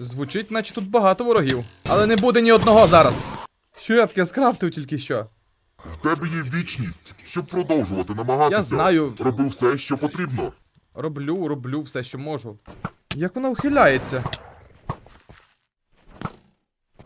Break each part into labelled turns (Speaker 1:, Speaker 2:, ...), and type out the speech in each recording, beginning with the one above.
Speaker 1: Звучить, наче тут багато ворогів. Але не буде ні одного зараз. Що я таке скрафтив тільки що?
Speaker 2: В тебе є вічність, щоб продовжувати намагатися.
Speaker 1: Я знаю.
Speaker 2: Роби все, що потрібно.
Speaker 1: Роблю, роблю все, що можу. Як вона ухиляється?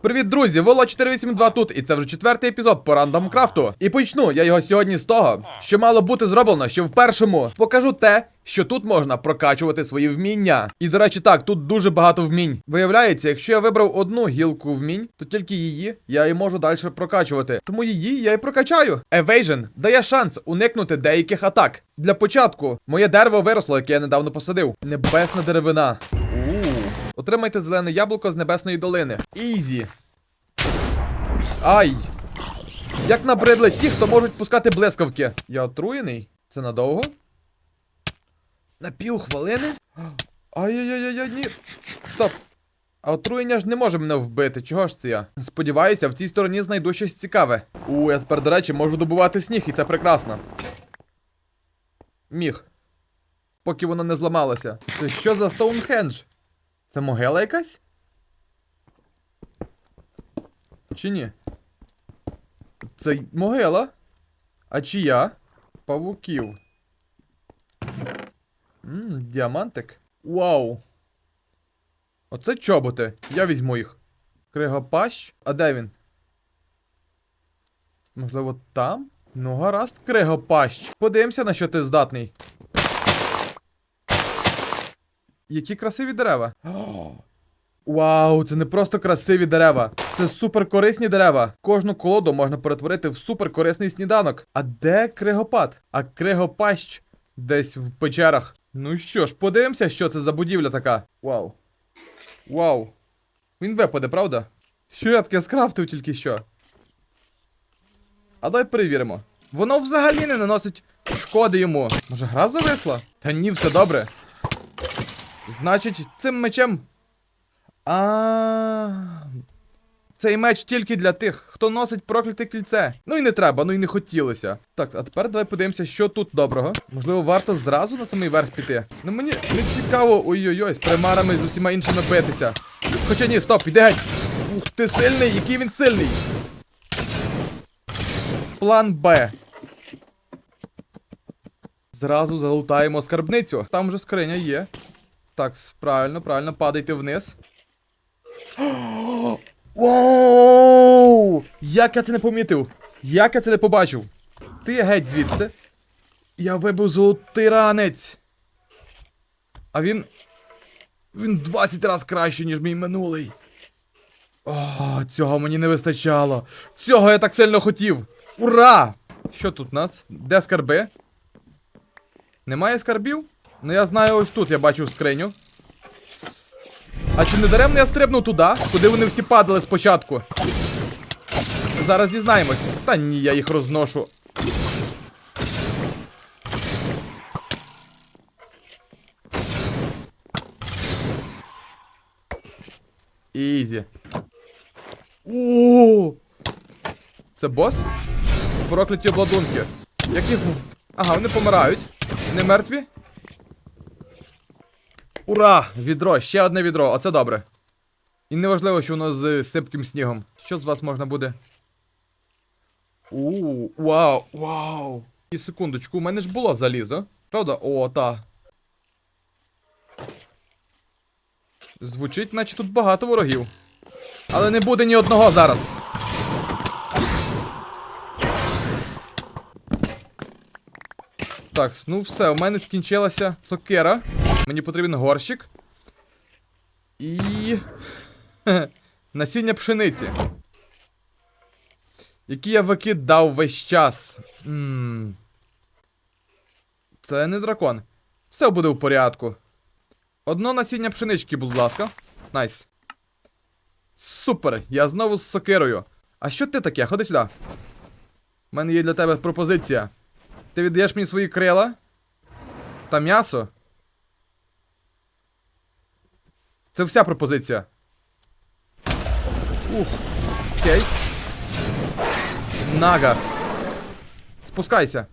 Speaker 1: Привіт, друзі! Воло 482 тут, і це вже четвертий епізод по рандом крафту. І почну я його сьогодні з того, що мало бути зроблено, що в першому покажу те, що тут можна прокачувати свої вміння. І до речі, так, тут дуже багато вмінь. Виявляється, якщо я вибрав одну гілку вмінь, то тільки її я і можу далі прокачувати. Тому її я і прокачаю. Evasion дає шанс уникнути деяких атак. Для початку моє дерево виросло, яке я недавно посадив. Небесна деревина. Отримайте зелене яблуко з небесної долини. Ізі. Ай! Як набридли ті, хто можуть пускати блискавки. Я отруєний? Це надовго? На пів хвилини? Ай-яй-яй-яй, ні. Стоп. А отруєння ж не може мене вбити. Чого ж це я? Сподіваюся, в цій стороні знайду щось цікаве. У, я тепер, до речі, можу добувати сніг, і це прекрасно. Міг. Поки воно не зламалося. Це що за Стоунхендж? Це могила якась? Чи ні? Це могила? А чия? Павуків. Ммм, діамантик. Вау. Оце чоботи. Я візьму їх. Кригопащ. А де він? Можливо, там? Ну, гаразд, кригопащ. Подивимося, на що ти здатний. Які красиві дерева. Вау, це не просто красиві дерева. Це суперкорисні дерева. Кожну колоду можна перетворити в суперкорисний сніданок. А де кригопад? А кригопащ десь в печерах. Ну що ж, подивимося, що це за будівля така. Вау. Вау. Він випаде, правда? Що я таке скрафтив тільки що? А давай перевіримо. Воно взагалі не наносить шкоди йому. Може, гра зависла? Та ні, все добре. Значить, цим мечем. А. Цей меч тільки для тих, хто носить прокляте кільце. Ну і не треба, ну і не хотілося. Так, а тепер давай подивимося, що тут доброго. Можливо, варто зразу на самий верх піти. Ну мені не цікаво, ой-ой-ой, з примарами з усіма іншими битися. Хоча ні, стоп, іди геть. Ух, ти сильний, який він сильний. План Б. Зразу залутаємо скарбницю. Там вже скриня є. Так, правильно, правильно, падайте вниз. Воу! Як я це не помітив? Як я це не побачив? Ти геть звідси. Я вибив золотий ранець. А він. Він 20 разів краще, ніж мій минулий. О, цього мені не вистачало. Цього я так сильно хотів. Ура! Що тут у нас? Де скарби? Немає скарбів? Ну я знаю, ось тут я бачив скриню. А чи не даремно я стрибнув туди, куди вони всі падали спочатку? Зараз дізнаємось. Та ні, я їх розношу. Ізі. О! Це бос? Прокляті обладунки. Яких. Ага, вони помирають. Не мертві? Ура! Відро, ще одне відро, оце добре. І неважливо, що воно з сипким снігом. Що з вас можна буде? У, вау, вау. І секундочку, у мене ж було залізо. Правда? О, та. Звучить, наче тут багато ворогів. Але не буде ні одного зараз. Так, ну все, у мене скінчилася сокира. Мені потрібен горщик. І. Насіння пшениці. Які я викидав весь час. Ммм. Це не дракон. Все буде в порядку. Одно насіння пшенички, будь ласка. Найс. Супер! Я знову з сокирою. А що ти таке? Ходи сюди. У мене є для тебе пропозиція. Ти віддаєш мені свої крила? Та м'ясо? Це вся пропозиція. Ух. Окей. Нага. Спускайся.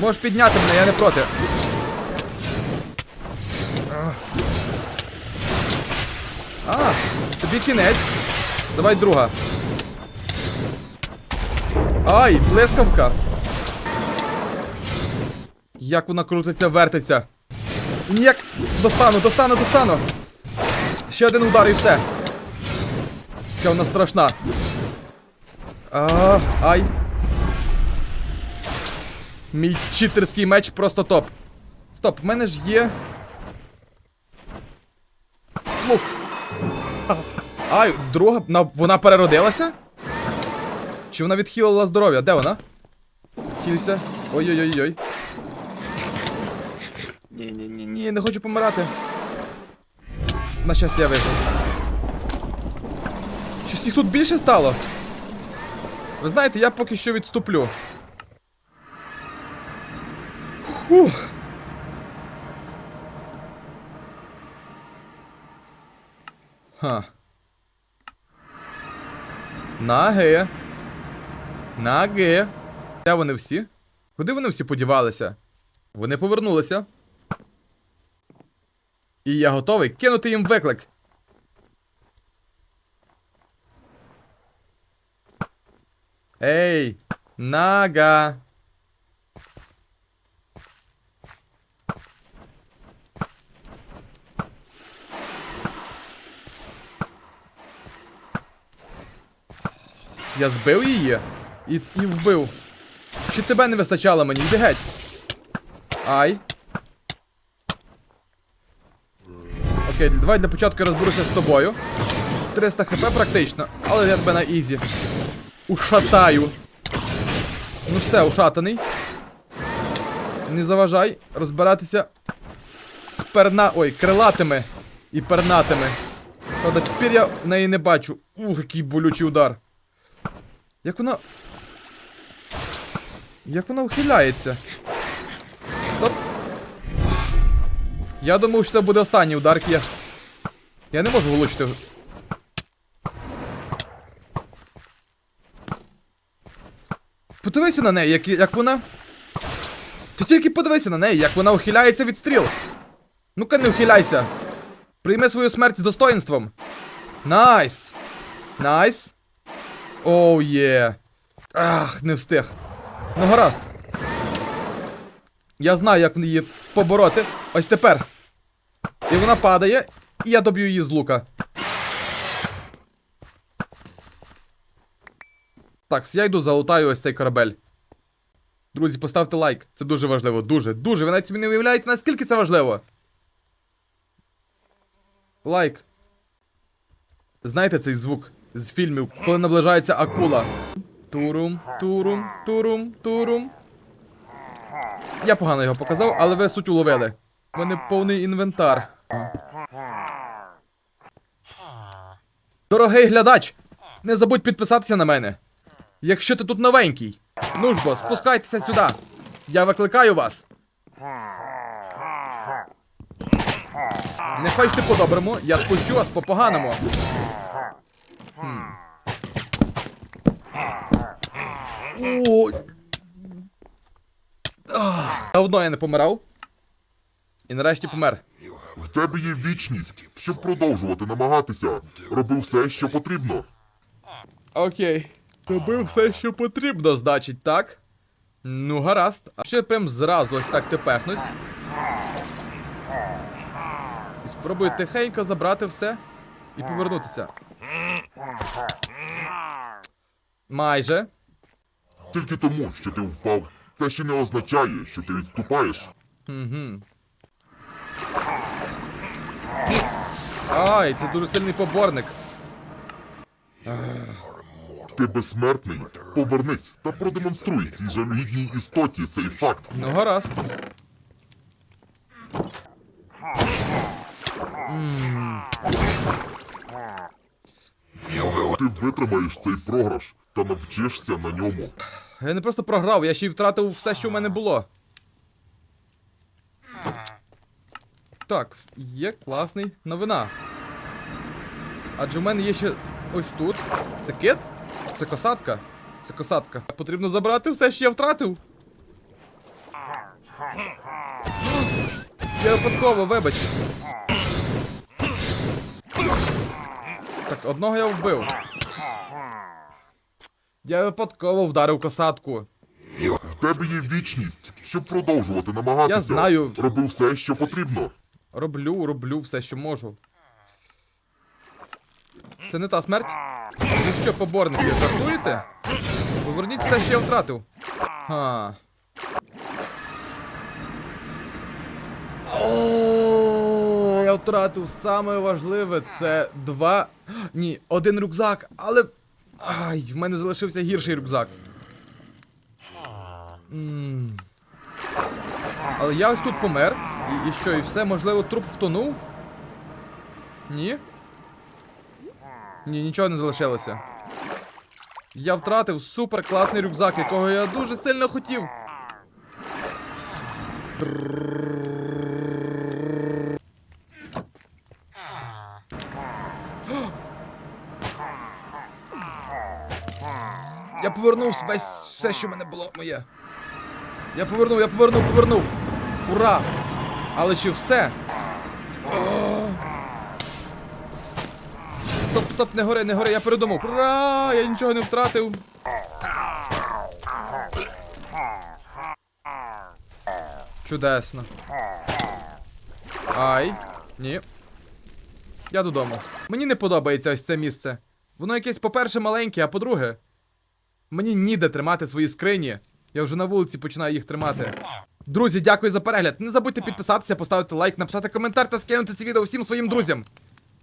Speaker 1: Можеш підняти мене, я не проти. А, тобі кінець. Давай друга. Ай, блискавка. Як вона крутиться, вертиться. Ніяк. Достану, достану, достану. Ще один удар і все. Яка вона страшна. А, ай. Мій читерський меч просто топ. Стоп, в мене ж є. Лук. Ай, друга. на- Вона переродилася? Чи вона відхилила здоров'я? Де вона? Хілься. Ні-ні-ні, не хочу помирати. На щастя, я вижив. Щось їх тут більше стало. Ви знаєте, я поки що відступлю. Фух. Ха. Наги. Наги. Де вони всі? Куди вони всі подівалися? Вони повернулися. І я готовий кинути їм виклик. Ей, нага. Я збив її і, і вбив. Чи тебе не вистачало мені? Йди геть. Ай. Окей, давай для початку я розберуся з тобою. 300 хп практично, але я тебе на ізі. Ушатаю. Ну все, ушатаний. Не заважай розбиратися з перна. Ой, крилатими і пернатими. Правда, тепер я неї не бачу. Ух, який болючий удар. Як вона. Як вона ухиляється? Я думав, що це буде останній удар, я. Я не можу влучити. Подивися на неї, як, як вона. Ти тільки подивися на неї, як вона ухиляється від стріл. Ну-ка не ухиляйся. Прийми свою смерть з достоинством. Найс! Найс! Оу є. Ах, не встиг. Ну гаразд. Я знаю, як її побороти. Ось тепер. І вона падає, і я доб'ю її з лука. Так, я йду залутаю ось цей корабель. Друзі, поставте лайк. Це дуже важливо. Дуже, дуже. Ви навіть собі не уявляєте, наскільки це важливо. Лайк. Знаєте цей звук з фільмів, коли наближається акула? Турум, турум, турум, турум. Я погано його показав, але ви суть уловили. У мене повний інвентар. Дорогий глядач! Не забудь підписатися на мене. Якщо ти тут новенький. Ну ж бо, спускайтеся сюди. Я викликаю вас. Не хочете по-доброму, я спущу вас по-поганому. Давно я не помирав. І нарешті помер.
Speaker 2: В тебе є вічність, щоб продовжувати намагатися. Роби все, що потрібно.
Speaker 1: Окей. Робив все, що потрібно, значить, так? Ну, гаразд. А ще прям зразу ось так тепехнусь. І спробую тихенько забрати все і повернутися. Майже.
Speaker 2: Тільки тому, що ти впав, це ще не означає, що ти відступаєш.
Speaker 1: Угу. Ай, це дуже сильний поборник.
Speaker 2: Ти безсмертний. Повернись та продемонструй цій жалюгідній істоті цей факт.
Speaker 1: Ну, гаразд.
Speaker 2: Ти витримаєш цей програш та навчишся на ньому.
Speaker 1: Я не просто програв, я ще й втратив все, що в мене було. Так, є класний новина. Адже в мене є ще ось тут. Це кит? Це косатка? Це косатка. Потрібно забрати все, що я втратив. Я випадково, вибач. Так, одного я вбив. Я випадково вдарив косатку.
Speaker 2: В тебе є вічність, щоб продовжувати намагатися.
Speaker 1: Я знаю.
Speaker 2: Роби все, що потрібно.
Speaker 1: Роблю, роблю все, що можу. Це не та смерть? Ви що, поборники, жартуєте? Поверніть все, що я втратив. Ха. Я втратив саме важливе. Це два. Ні, один рюкзак, але. Ай, в мене залишився гірший рюкзак. Але я ось тут помер. І, і що, і все, можливо, труп втонув? Ні? Ні, нічого не залишилося. Я втратив супер класний рюкзак, якого я дуже сильно хотів. Я повернув весь все, що в мене було моє. Я повернув, я повернув, повернув. Ура! Але чи все? Стоп, стоп, не гори, не гори, я передумав. Ура! Я нічого не втратив. Чудесно. Ай, ні. Я додому. Мені не подобається ось це місце. Воно якесь, по-перше, маленьке, а по-друге. Мені ніде тримати свої скрині. Я вже на вулиці починаю їх тримати. Друзі, дякую за перегляд. Не забудьте підписатися, поставити лайк, написати коментар та скинути це відео всім своїм друзям.